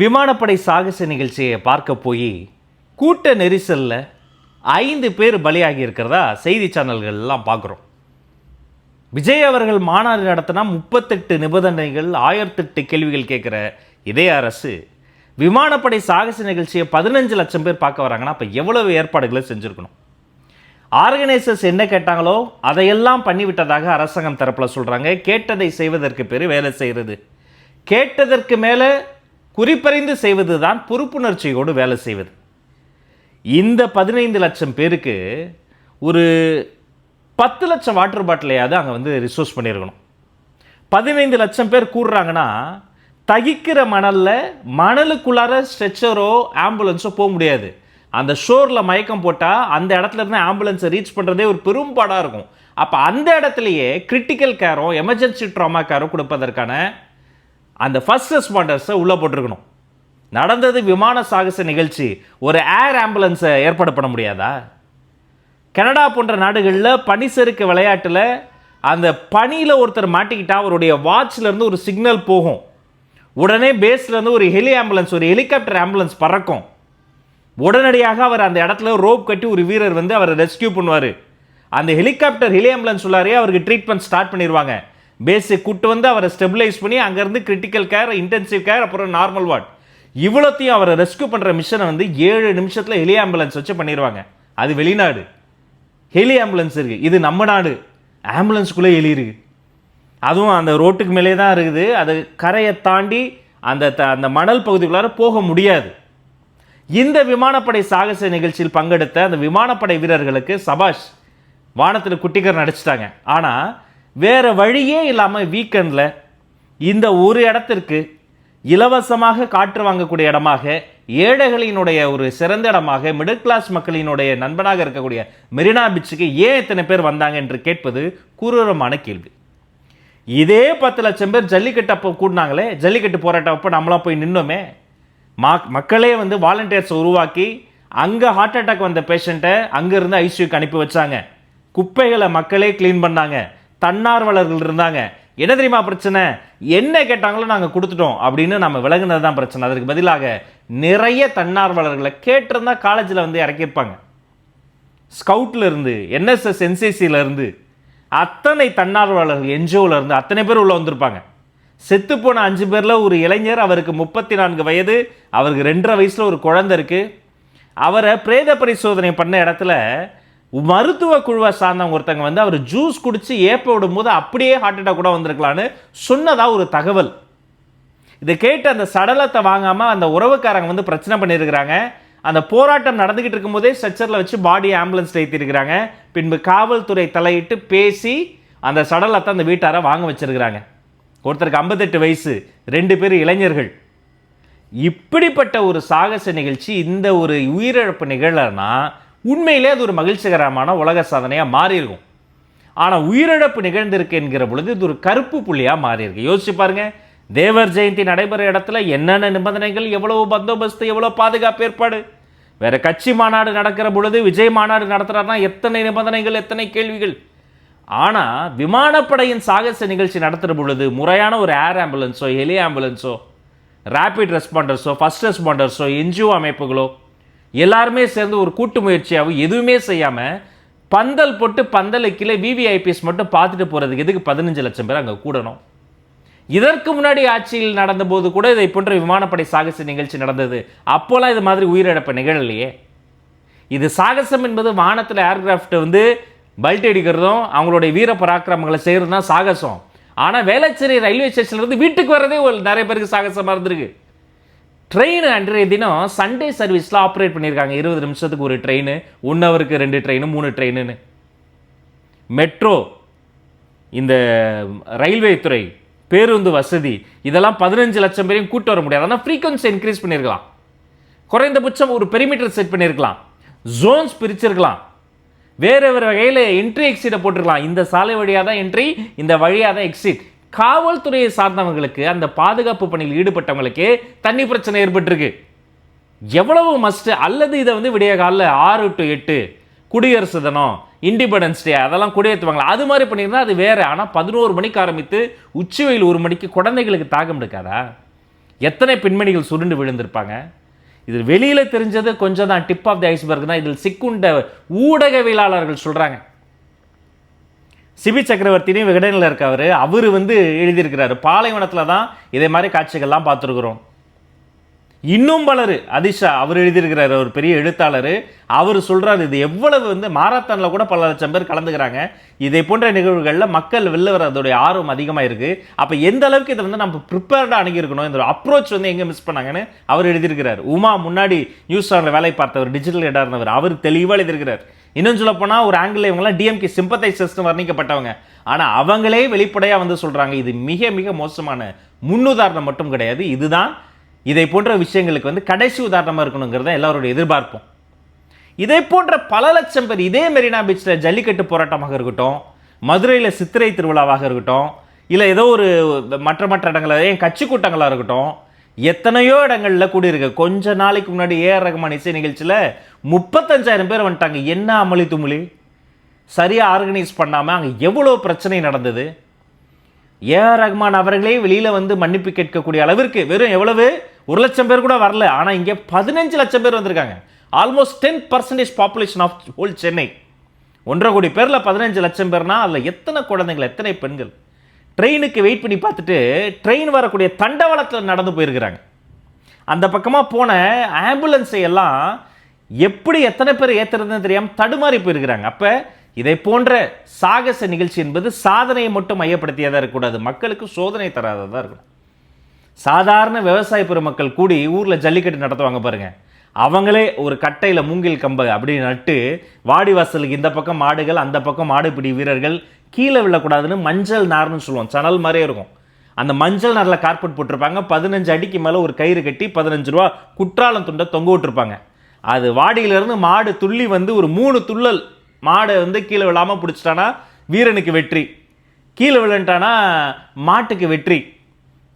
விமானப்படை சாகச நிகழ்ச்சியை பார்க்க போய் கூட்ட நெரிசலில் ஐந்து பேர் பலியாகி இருக்கிறதா செய்தி சேனல்கள்லாம் பார்க்குறோம். விஜய் அவர்கள் மாநாடு நடத்தினா முப்பத்தெட்டு நிபந்தனைகள் ஆயிரத்தெட்டு கேள்விகள் கேட்குற இதே அரசு. விமானப்படை சாகச நிகழ்ச்சியை பதினஞ்சு லட்சம் பேர் பார்க்க வராங்கன்னா அப்போ எவ்வளவு ஏற்பாடுகளை செஞ்சுருக்கணும்? ஆர்கனைசர்ஸ் என்ன கேட்டாங்களோ அதையெல்லாம் பண்ணிவிட்டதாக அரசாங்கம் தரப்பில் சொல்கிறாங்க கேட்டதை செய்வதற்கு பேர் வேலை செய்கிறது கேட்டதற்கு மேலே குறிப்பறிந்து செய்வது தான் பொறுப்புணர்ச்சியோடு வேலை செய்வது. இந்த பதினைந்து லட்சம் பேருக்கு ஒரு பத்து லட்சம் வாட்டர் பாட்டிலையாவது அங்கே வந்து ரிசோர்ஸ் பண்ணியிருக்கணும். பதினைந்து லட்சம் பேர் கூடுறாங்கன்னா தகிக்கிற மணலில் மணலுக்குள்ளார ஸ்ட்ரெச்சரோ ஆம்புலன்ஸோ போக முடியாது. அந்த ஷோரில் மயக்கம் போட்டால் அந்த இடத்துல இருந்து ஆம்புலன்ஸை ரீச் பண்ணுறதே ஒரு பெரும்பாடாக இருக்கும். அப்போ அந்த இடத்துலையே கிரிட்டிக்கல் கேரோ எமர்ஜென்சி ட்ராமா கேரோ கொடுப்பதற்கான அந்த ஃபர்ஸ்ட் ரெஸ்பாண்டர்ஸை உள்ளே போட்டிருக்கணும். நடந்தது விமான சாகச நிகழ்ச்சி. ஒரு ஏர் ஆம்புலன்ஸை ஏற்பாடு பண்ண முடியாதா? கனடா போன்ற நாடுகளில் பனிசறுக்கு விளையாட்டில் அந்த பனியில் ஒருத்தர் மாட்டிக்கிட்டால் அவருடைய வாட்ச்லேருந்து ஒரு சிக்னல் போகும். உடனே பேஸ்லேருந்து ஒரு ஹெலி ஆம்புலன்ஸ் ஒரு ஹெலிகாப்டர் ஆம்புலன்ஸ் பறக்கும். உடனடியாக அவர் அந்த இடத்துல ரோப் கட்டி ஒரு வீரர் வந்து அவரை ரெஸ்கியூ பண்ணுவார். அந்த ஹெலிகாப்டர் ஹெலி ஆம்புலன்ஸ் உள்ளாரே அவருக்கு ட்ரீட்மெண்ட் ஸ்டார்ட் பண்ணிடுவாங்க பேஸை கூட்டு வந்து அவரை ஸ்டெபிலைஸ் பண்ணி அங்கேருந்து கிரிட்டிக்கல் கேர் இன்டென்சிவ் கேர் அப்புறம் நார்மல் வார்ட் இவ்வளோத்தையும் அவரை ரெஸ்கியூ பண்ணுற மிஷனை வந்து ஏழு நிமிஷத்தில் ஹெலி ஆம்புலன்ஸ் வச்சு பண்ணிடுவாங்க அது வெளிநாடு. ஹெலி ஆம்புலன்ஸ் இருக்குது இது நம்ம நாடு. ஆம்புலன்ஸுக்குள்ளே எலி இருக்குது அதுவும் அந்த ரோட்டுக்கு மேலே தான் இருக்குது. அது கரையை தாண்டி அந்த த- அந்த மணல் பகுதிக்குள்ளார போக முடியாது. இந்த விமானப்படை சாகச நிகழ்ச்சியில் பங்கெடுத்த அந்த விமானப்படை வீரர்களுக்கு சபாஷ் வானத்தில் குட்டிக்கர் நடிச்சிட்டாங்க. ஆனால் வேறு வழியே இல்லாமல் வீக்கெண்டில் இந்த ஒரு இடத்திற்கு இலவசமாக காற்று வாங்கக்கூடிய இடமாக ஏழைகளினுடைய ஒரு சிறந்த இடமாக மிடில் கிளாஸ் மக்களினுடைய நண்பனாக இருக்கக்கூடிய மெரினா பீச்சுக்கு ஏன் இத்தனை பேர் வந்தாங்க என்று கேட்பது குரூரமான கேள்வி. இதே பத்து லட்சம் பேர் ஜல்லிக்கட்டு அப்போ கூடினாங்களே ஜல்லிக்கட்டு போராட்டம் அப்போ நம்மளாம் போய் நின்னோமே. மா மக்களே வந்து வாலண்டியர்ஸ் உருவாக்கி அங்கே ஹார்ட் அட்டாக் வந்த பேஷண்ட்டை அங்கேருந்து ஐசியூக்கு அனுப்பி வச்சாங்க. குப்பைகளை மக்களே க்ளீன் பண்ணாங்க. தன்னார்வலர்கள் இருந்தாங்க. என்ன தெரியுமா பிரச்சனை? என்ன கேட்டாங்களோ நாங்கள் கொடுத்துட்டோம் அப்படின்னு நம்ம விலகுனது தான் பிரச்சனை. அதற்கு பதிலாக நிறைய தன்னார்வலர்களை கேட்டிருந்தா காலேஜில் வந்து இறக்கியிருப்பாங்க ஸ்கவுட்லேருந்து என்எஸ்எஸ் என்சிசியில இருந்து அத்தனை தன்னார்வலர்கள் என்ஜிஓவிலேருந்து அத்தனை பேர் உள்ளே வந்திருப்பாங்க. செத்து போன அஞ்சு பேரில் ஒரு இளைஞர் அவருக்கு முப்பத்தி நான்கு வயது அவருக்கு ரெண்டரை வயசில் ஒரு குழந்தை இருக்குது அவரை பிரேத பரிசோதனை பண்ண இடத்துல மருத்துவ குழுவை சார்ந்தவங்க ஒருத்தங்க வந்து அவர் ஜூஸ் குடித்து ஏப்ப விடும்போது அப்படியே ஹார்ட் அட்டாக் கூட வந்திருக்கலான்னு சொன்னதாக ஒரு தகவல். இதை கேட்டு அந்த சடலத்தை வாங்காமல் அந்த உறவுக்காரங்க வந்து பிரச்சனை பண்ணியிருக்கிறாங்க. அந்த போராட்டம் நடந்துக்கிட்டு இருக்கும்போதே ஸ்ட்ரெச்சரில் வச்சு பாடி ஆம்புலன்ஸ் ஏற்றிருக்கிறாங்க பின்பு காவல்துறை தலையிட்டு பேசி அந்த சடலத்தை அந்த வீட்டாரை வாங்க வச்சிருக்கிறாங்க. ஒருத்தருக்கு ஐம்பத்தெட்டு வயசு ரெண்டு பேர் இளைஞர்கள். இப்படிப்பட்ட ஒரு சாகச நிகழ்ச்சி இந்த ஒரு உயிரிழப்பு நிகழனா உண்மையிலே அது ஒரு மகிழ்ச்சிகரமான உலக சாதனையாக மாறியிருக்கும். ஆனால் உயிரிழப்பு நிகழ்ந்திருக்கு என்கிற பொழுது இது ஒரு கருப்பு புள்ளியாக மாறியிருக்கு. யோசிச்சு பாருங்க. தேவர் ஜெயந்தி நடைபெற இடத்துல என்னென்ன நிபந்தனைகள் எவ்வளோ பந்தோபஸ்து எவ்வளோ பாதுகாப்பு ஏற்பாடு? வேறு கட்சி மாநாடு நடக்கிற பொழுது விஜய் மாநாடு நடத்துகிறாருன்னா எத்தனை நிபந்தனைகள் எத்தனை கேள்விகள்? ஆனால் விமானப்படையின் சாகச நிகழ்ச்சி நடத்துகிற பொழுது முறையான ஒரு ஏர் ஆம்புலன்ஸோ ஹெலி ஆம்புலன்ஸோ ரேபிட் ரெஸ்பாண்டர்ஸோ ஃபஸ்ட் ரெஸ்பாண்டர்ஸோ என்ஜிஓ அமைப்புகளோ எல்லாருமே சேர்ந்து ஒரு கூட்டு முயற்சியாகவும் எதுவுமே செய்யாமல் பந்தல் போட்டு பந்தலை கீழே விவிஐபிஎஸ் மட்டும் பார்த்துட்டு போகிறதுக்கு எதுக்கு பதினஞ்சு லட்சம் பேர் அங்கே கூடணும்? இதற்கு முன்னாடி ஆட்சியில் நடந்தபோது கூட இதை போன்ற விமானப்படை சாகச நிகழ்ச்சி நடந்தது. அப்போலாம் இது மாதிரி உயிரிழப்பு நிகழலையே. இது சாகசம் என்பது வானத்தில் ஏர்கிராஃப்ட் வந்து பல்ட் அடிக்கிறதும் அவங்களுடைய வீர பராக்கிரமங்களை செய்கிறது தான் சாகசம். ஆனால் வேளச்சேரி ரயில்வே ஸ்டேஷன்லேருந்து வீட்டுக்கு வர்றதே ஒரு நிறைய பேருக்கு சாகசமாக இருந்திருக்கு. ட்ரெயின் அன்றைய தினம் சண்டே சர்வீஸில் ஆப்ரேட் பண்ணியிருக்காங்க. இருபது நிமிஷத்துக்கு ஒரு ட்ரெயின் ஒன் ஹவருக்கு ரெண்டு ட்ரெயின் மூணு ட்ரெயினுன்னு மெட்ரோ இந்த ரயில்வே துறை பேருந்து வசதி இதெல்லாம் பதினஞ்சு லட்சம் பேரையும் கூட்டு வர முடியாது. ஆனால் ஃப்ரீக்வன்சி இன்க்ரீஸ் பண்ணியிருக்கலாம். குறைந்தபட்சம் ஒரு பெரிமீட்டர் செட் பண்ணியிருக்கலாம். ஜோன்ஸ் பிரிச்சிருக்கலாம். வேறு வேறு வகையில் என்ட்ரி எக்ஸிட்டை போட்டிருக்கலாம். இந்த சாலை வழியாக தான் என்ட்ரி இந்த வழியாக தான் எக்ஸிட் காவல்துறையை சார்ந்தவங்களுக்கு அந்த பாதுகாப்பு பணியில் ஈடுபட்டவங்களுக்கு தண்ணி பிரச்சனை ஏற்பட்டிருக்கு. எவ்வளவு மஸ்ட் அல்லது இதை வந்து விடிய காலில் ஆறு டு எட்டு குடியரசு தினம் இண்டிபெண்டன்ஸ் டே அதெல்லாம் குடியேற்றுவாங்களா? அது மாதிரி பண்ணியிருந்தா அது வேறு. ஆனால் பதினோரு மணிக்கு ஆரம்பித்து உச்சி வெயில் ஒரு மணிக்கு குழந்தைகளுக்கு தாகம் எடுக்காதா எத்தனை பெண்மணிகள் சுருண்டு விழுந்திருப்பாங்க? இது வெளியில் தெரிஞ்சது கொஞ்சம் தான் டிப் ஆஃப் தி ஐஸ்பர்க் தான். இதில் சிக்குண்ட ஊடகவியலாளர்கள் சொல்கிறாங்க சிபி சக்கரவர்த்தினையும் விகடனில் இருக்கவர். அவர் வந்து எழுதியிருக்கிறாரு. பாலைவனத்தில் தான் இதே மாதிரி காட்சிகள்லாம் பார்த்துருக்குறோம். இன்னும் பலர் அதிஷா அவர் எழுதியிருக்கிறார் ஒரு பெரிய எழுத்தாளர். அவர் சொல்கிறார் இது எவ்வளவு வந்து மாரத்தானில் கூட பல லட்சம் பேர் கலந்துக்கிறாங்க. இதை போன்ற நிகழ்வுகளில் மக்கள் வெளில வரதோடைய ஆர்வம் அதிகமாக இருக்குது அப்போ எந்த அளவுக்கு இதை வந்து நம்ம ப்ரிப்பேர்டாக அணுகியிருக்கணும்? இந்த அப்ரோச் வந்து எங்கே மிஸ் பண்ணாங்கன்னு அவர் எழுதியிருக்கிறார். உமா முன்னாடி நியூஸ் சேனலில் வேலை பார்த்தவர் டிஜிட்டல் இடம் இருந்தவர் அவர் தெளிவாக எழுதியிருக்கிறார். இன்னும் சொல்ல போனால் ஒரு ஆங்கிள் இவங்கலாம் டிஎம்கே சிம்பத்தைசஸ்னு வர்ணிக்கப்பட்டவங்க. ஆனால் அவங்களே வெளிப்படையாக வந்து சொல்கிறாங்க இது மிக மிக மோசமான முன்னுதாரணம் மட்டும் கிடையாது. இதுதான் இதை போன்ற விஷயங்களுக்கு வந்து கடைசி உதாரணமாக இருக்கணுங்கிறத எல்லோருடைய எதிர்பார்ப்போம். இதே போன்ற பல லட்சம் பேர் இதே மெரினா பீச்சில் ஜல்லிக்கட்டு போராட்டமாக இருக்கட்டும் மதுரையில் சித்திரை திருவிழாவாக இருக்கட்டும் இல்லை ஏதோ ஒரு மற்ற மற்ற இடங்களில் ஏன் கட்சி கூட்டங்களாக இருக்கட்டும் எத்தனையோ இடங்களில் கூடியிருக்கு. கொஞ்ச நாளைக்கு முன்னாடி ஏஆர் ரகுமான் இசை நிகழ்ச்சியில் முப்பத்தஞ்சாயிரம் பேர் வந்துட்டாங்க. என்ன அமளி துமளி? சரியாக ஆர்கனைஸ் பண்ணாமல் அங்கே எவ்வளோ பிரச்சனை நடந்தது? ஏஆர் ரகுமான் அவர்களே வெளியில் வந்து மன்னிப்பு கேட்கக்கூடிய அளவிற்கு வெறும் எவ்வளவு? ஒரு லட்சம் பேர் கூட வரல ஆனால் இங்கே பதினஞ்சு லட்சம் பேர் வந்திருக்காங்க. Almost ten percentage population of whole Chennai ஒன்றரை கோடி பேரில் பதினஞ்சு லட்சம் பேர்னா அதில் எத்தனை குழந்தைகள் எத்தனை பெண்கள்? ட்ரெயினுக்கு வெயிட் பண்ணி பார்த்துட்டு ட்ரெயின் வரக்கூடிய தண்டவாளத்தில் நடந்து போயிருக்கிறாங்க. அந்த பக்கமாக போன ஆம்புலன்ஸை எல்லாம் எப்படி எத்தனை பேர் ஏற்றுறதுன்னு தெரியாமல் தடுமாறி போயிருக்கிறாங்க. அப்போ இதை போன்ற சாகச நிகழ்ச்சி என்பது சாதனையை மட்டும் மையப்படுத்தியதாக இருக்கக்கூடாது. மக்களுக்கு சோதனை தராததாக இருக்கணும். சாதாரண விவசாய பெருமக்கள் கூடி ஊரில் ஜல்லிக்கட்டு நடத்துவாங்க பாருங்கள் அவங்களே ஒரு கட்டையில் மூங்கில் கம்பை அப்படி நட்டு வாடிவாசலுக்கு இந்த பக்கம் மாடுகள் அந்த பக்கம் மாடுபிடி வீரர்கள் கீழே விழக்கூடாதுன்னு மஞ்சள் நார்னு சொல்லுவோம். சணல் மாதிரியே இருக்கும். அந்த மஞ்சள் நாரில் கார்பெட் போட்டிருப்பாங்க. பதினஞ்சு அடிக்கு மேலே ஒரு கயிறு கட்டி பதினஞ்சு ரூபா குற்றாலம் துண்டை தொங்க விட்டுருப்பாங்க. அது வாடியிலேருந்து மாடு துள்ளி வந்து ஒரு மூணு துள்ளல் மாடை வந்து கீழே விழாமல் பிடிச்சிட்டானா வீரனுக்கு வெற்றி. கீழே விழுந்துட்டானா மாட்டுக்கு வெற்றி.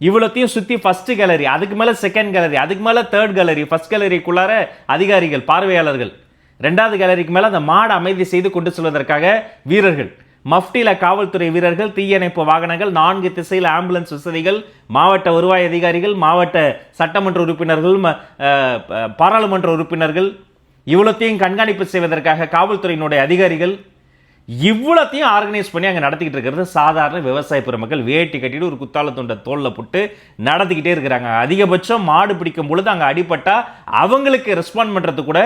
இவ்வளோத்தையும் சுற்றி ஃபஸ்ட்டு கேலரி அதுக்கு மேலே செகண்ட் கேலரி அதுக்கு மேலே தேர்ட் கேலரி ஃபஸ்ட் கேலரிக்குள்ளார அதிகாரிகள் பார்வையாளர்கள். ரெண்டாவது கேலரிக்கு மேலே அந்த மாடை அமைதி செய்து கொண்டு செல்வதற்காக வீரர்கள். மஃப்டியில் காவல்துறை வீரர்கள் தீயணைப்பு வாகனங்கள் நான்கு திசையில் ஆம்புலன்ஸ் வசதிகள் மாவட்ட வருவாய் அதிகாரிகள் மாவட்ட சட்டமன்ற உறுப்பினர்கள் பாராளுமன்ற உறுப்பினர்கள். இவ்வளோத்தையும் கண்காணிப்பு செய்வதற்காக காவல்துறையினுடைய அதிகாரிகள் இவ்வளோத்தையும் ஆர்கனைஸ் பண்ணி அங்கே நடத்திக்கிட்டு இருக்கிறது சாதாரண விவசாய பெருமக்கள் வேட்டி கட்டிட்டு ஒரு குத்தால தொண்டை தோலில் போட்டு நடத்திக்கிட்டே இருக்கிறாங்க. அதிகபட்சம் மாடு பிடிக்கும் பொழுது அங்கே அடிப்பட்டால் அவங்களுக்கு ரெஸ்பாண்ட் பண்ணுறது கூட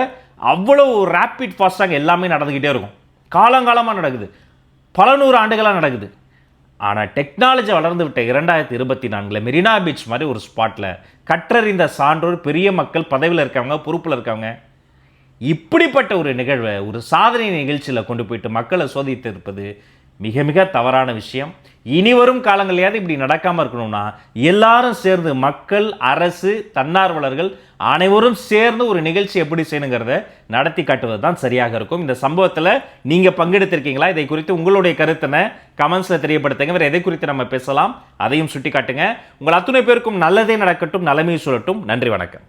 அவ்வளோ ரேப்பிட் ஃபாஸ்ட்டாக எல்லாமே நடந்துக்கிட்டே இருக்கும். காலங்காலமாக நடக்குது. பல நூறு ஆண்டுகளாக நடக்குது. ஆனால் டெக்னாலஜி வளர்ந்து விட்ட இரண்டாயிரத்தி இருபத்தி நான்கில் மெரினா பீச் மாதிரி ஒரு ஸ்பாட்டில் கற்றறிந்த சான்றோர் பெரிய மக்கள் பதவியில் இருக்கவங்க பொறுப்பில் இருக்கவங்க இப்படிப்பட்ட ஒரு நிகழ்வை ஒரு சாதனை நிகழ்ச்சியில் கொண்டு போயிட்டு மக்களை சோதித்து இருப்பது மிக மிக தவறான விஷயம். இனி வரும் காலங்களையாவது இப்படி நடக்காமல் இருக்கணும்னா எல்லாரும் சேர்ந்து மக்கள் அரசு தன்னார்வலர்கள் அனைவரும் சேர்ந்து ஒரு நிகழ்ச்சி எப்படி செய்யணுங்கிறத நடத்தி காட்டுவது தான் சரியாக இருக்கும். இந்த சம்பவத்தில் நீங்கள் பங்கெடுத்திருக்கீங்களா? இதை குறித்து உங்களுடைய கருத்தினை கமெண்ட்ஸில் தெரியப்படுத்துங்க. வேறு எதை குறித்து நம்ம பேசலாம்? அதையும் சுட்டி காட்டுங்க உங்கள் அத்துணை பேருக்கும் நல்லதே நடக்கட்டும் நலமையை சொல்லட்டும் நன்றி வணக்கம்.